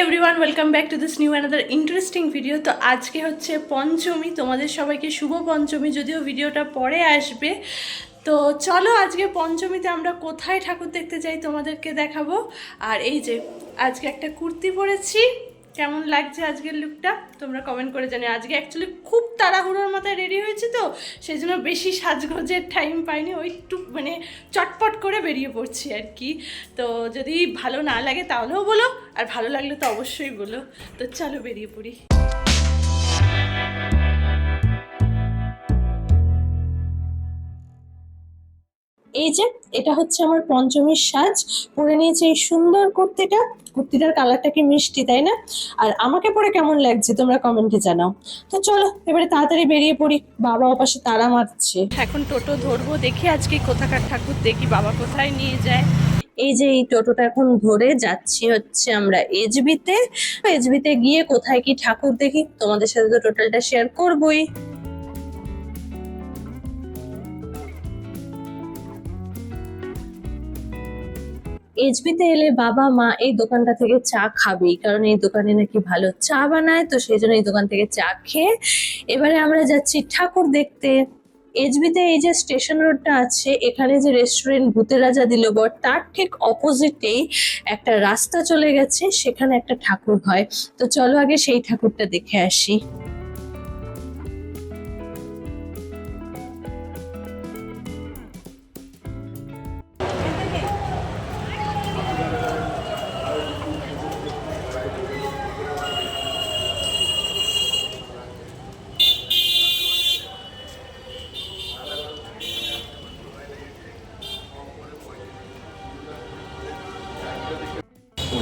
Everyone welcome back to this new another interesting video তো আজকে হচ্ছে পঞ্চমী, তোমাদের সবাইকে শুভ পঞ্চমী, যদিও ভিডিওটা পরে আসবে। তো চলো আজকে পঞ্চমীতে আমরা কোথায় ঠাকুর দেখতে যাই তোমাদেরকে দেখাবো। আর এই যে, আজকে একটা কুর্তি পরেছি। কেমন লাগছে আজকের লুকটা তোমরা কমেন্ট করে জানি আজকে অ্যাকচুয়ালি খুব তাড়াহুড়োর মাথায় রেডি হয়েছে তো সেই জন্য বেশি সাজগোজের টাইম পাইনি, ওই একটু মানে চটপট করে বেরিয়ে পড়ছি আর কি। তো যদি ভালো না লাগে তাহলেও বলো, আর ভালো লাগলে তো অবশ্যই বলো। তো চলো বেরিয়ে পড়ি। এই যে এটা হচ্ছে আমার পঞ্চমীর সাজ। পরে নিয়েছে এই সুন্দর কুর্তিটা। কুর্তিটার কালারটা কি মিষ্টি তাই না? আর আমাকে পরে কেমন লাগছে তোমরা কমেন্টে জানাও। তো চলো এবারে তাড়াতাড়ি বেরিয়ে পড়ি। বাবা ওপাশে তারা মারছে। এখন টোটো ধরবো দেখি আজকে কোথাকার ঠাকুর দেখি বাবা কোথায় নিয়ে যায়। এই যে এই টোটোটা এখন ধরে যাচ্ছি হচ্ছে আমরা এজবিতে। এজবিতে গিয়ে কোথায় কি ঠাকুর দেখি তোমাদের সাথে তো টোটালটা শেয়ার করবোই। এইচবিতে এলে বাবা মা এই দোকানটা থেকে চা খাবেই কারণ এই দোকানে নাকি ভালো চা বানায়, তো সেই জন্য এই দোকান থেকে চা খেয়ে এবারে আমরা যাচ্ছি ঠাকুর দেখতে। এইচবিতে এই যে স্টেশন রোডটা আছে, এখানে যে রেস্টুরেন্ট ভূতের রাজা দিল বর, তার ঠিক অপোজিটেই একটা রাস্তা চলে গেছে, সেখানে একটা ঠাকুর হয়। তো চলো আগে সেই ঠাকুরটা দেখে আসি।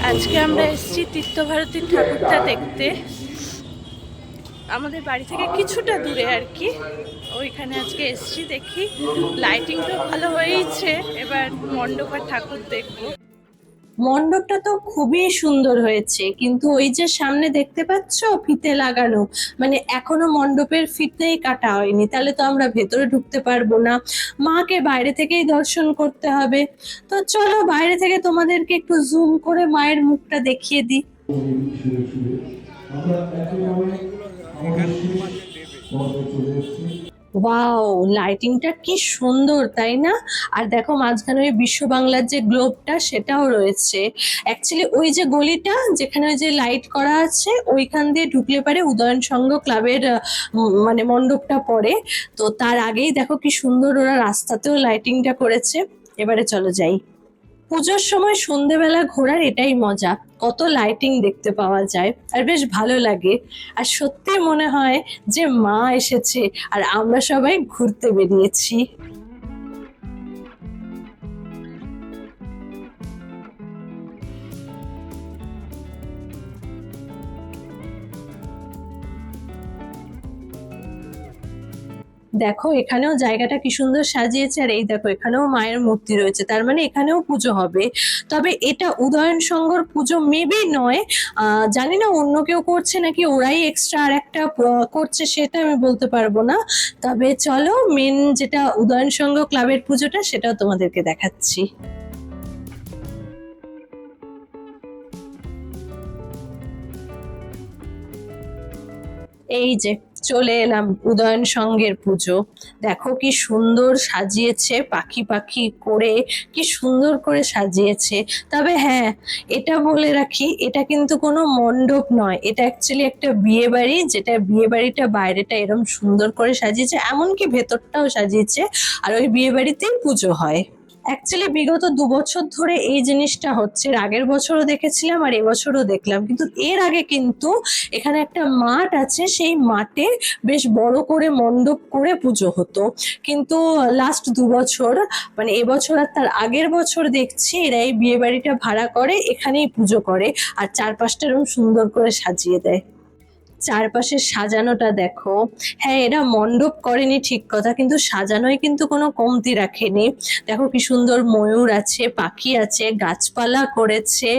আজকে আমরা এসেছি তীর্থভারতীর ঠাকুরটা দেখতে। আমাদের বাড়ি থেকে কিছুটা দূরে আর কি। ওইখানে আজকে এসেছি দেখি। লাইটিংটা ভালো হয়েইছে। এবার মণ্ডপ আর ঠাকুর দেখব। মণ্ডপটা তো খুবই সুন্দর হয়েছে, কিন্তু ওই যে সামনে দেখতে পাচ্ছ ফিতে লাগানো মানে এখনও মণ্ডপের ফিতেই কাটা হয়নি, তাহলে তো আমরা ভেতরে ঢুকতে পারব না। মাকে বাইরে থেকেই দর্শন করতে হবে। তো চলো বাইরে থেকে তোমাদেরকে একটু জুম করে মায়ের মুখটা দেখিয়ে দিই। আমরা ওয়াও লাইটিংটা কি সুন্দর, তাই না? আর দেখো মাঝখানে ওই বিশ্ব বাংলার যে গ্লোবটা সেটাও রয়েছে। অ্যাকচুয়ালি ওই যে গলিটা, যেখানে ওই যে লাইট করা আছে, ওইখান দিয়ে ঢুকলে পারে উদয়ন সংঘ ক্লাবের মানে মণ্ডপটা পড়ে। তো তার আগেই দেখো কি সুন্দর ওরা রাস্তাতেও লাইটিংটা করেছে। এবারে চলো যাই। পুজোর সময় সন্ধেবেলা ঘোরার এটাই মজা। কত লাইটিং দেখতে পাওয়া যায় আর বেশ ভালো লাগে। আর সত্যি মনে হয় যে মা এসেছে আর আমরা সবাই ঘুরতে বেরিয়েছি। দেখো, এখানেও জায়গাটা কি সুন্দর সাজিয়েছে, আর এই দেখো, এখানেও মায়ের মূর্তি রয়েছে। তার মানে এখানেও পুজো হবে। তবে এটা উদয়ন সংঘর পুজো মেবি নয়। জানি না, অন্য কেউ করছে নাকি, ওরাই এক্সট্রা আর একটা করছে সেটা আমি বলতে পারব না। তবে চলো মেন যেটা উদয়ন সংঘ ক্লাবের পুজোটা, সেটাও তোমাদেরকে দেখাচ্ছি। এই যে চলে এলাম উদয়ন সঙ্গের পুজো। দেখো কি সুন্দর সাজিয়েছে, পাখি পাখি করে, কি সুন্দর করে সাজিয়েছে। তবে হ্যাঁ এটা বলে রাখি, এটা কিন্তু কোনো মণ্ডপ নয়। এটা অ্যাকচুয়ালি একটা বিয়ে বাড়ি, যেটা বিয়ে বাড়িটা বাইরেটা এরকম সুন্দর করে সাজিয়েছে, এমনকি ভেতরটাও সাজিয়েছে। আর ওই বিয়ে বাড়িতেই পুজো হয়। অ্যাকচুয়ালি বিগত দু বছর ধরে এই জিনিসটা হচ্ছে। আগের বছরও দেখেছিলাম আর এবছরও দেখলাম। কিন্তু এর আগে কিন্তু এখানে একটা মাঠ আছে, সেই মাঠে বেশ বড় করে মণ্ডপ করে পুজো হতো। কিন্তু লাস্ট দু বছর মানে এবছর আর তার আগের বছর দেখছি এরা এই বিয়ে বাড়িটা ভাড়া করে এখানেই পুজো করে আর চারপাশটা এরকম সুন্দর করে সাজিয়ে দেয়। চারপাশে সাজানোটা দেখো। হ্যাঁ এরা মণ্ডপ করেনি ঠিক কথা, কিন্তু সাজানোয় কিন্তু কোনো কমতি রাখেনি। দেখো কি সুন্দর ময়ূর আছে, পাখি আছে, গাছপালা করেছে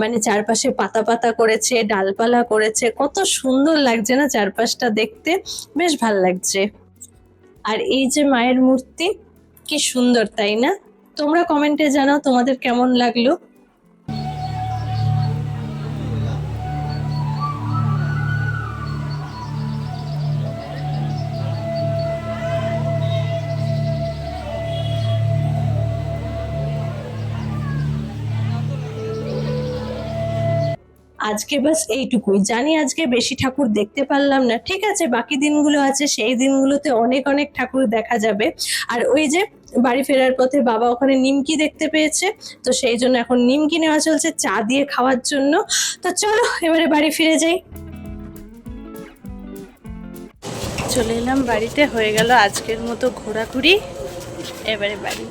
মানে চারপাশে পাতা পাতা করেছে, ডালপালা করেছে। কত সুন্দর লাগছে না চারপাশটা দেখতে। বেশ ভালো লাগছে। আর এই যে মায়ের মূর্তি, কি সুন্দর, তাই না? তোমরা কমেন্টে জানাও তোমাদের কেমন লাগল। আজকে বাস এইটুকুই। জানি আজকে বেশি ঠাকুর দেখতে পারলাম না। ঠিক আছে, বাকি দিনগুলো আছে, সেই দিনগুলোতে অনেক অনেক ঠাকুর দেখা যাবে। আর ওই যে বাড়ি ফেরার পথে বাবা ওখানে নিমকি দেখতে পেয়েছে, তো সেই জন্য এখন নিমকি নেওয়া চলছে চা দিয়ে খাওয়ার জন্য। তো চলো, এবারে বাড়ি ফিরে যাই। চলে এলাম বাড়িতে, হয়ে গেল আজকের মতো ঘোরাঘুরি। এবারে বাড়ি।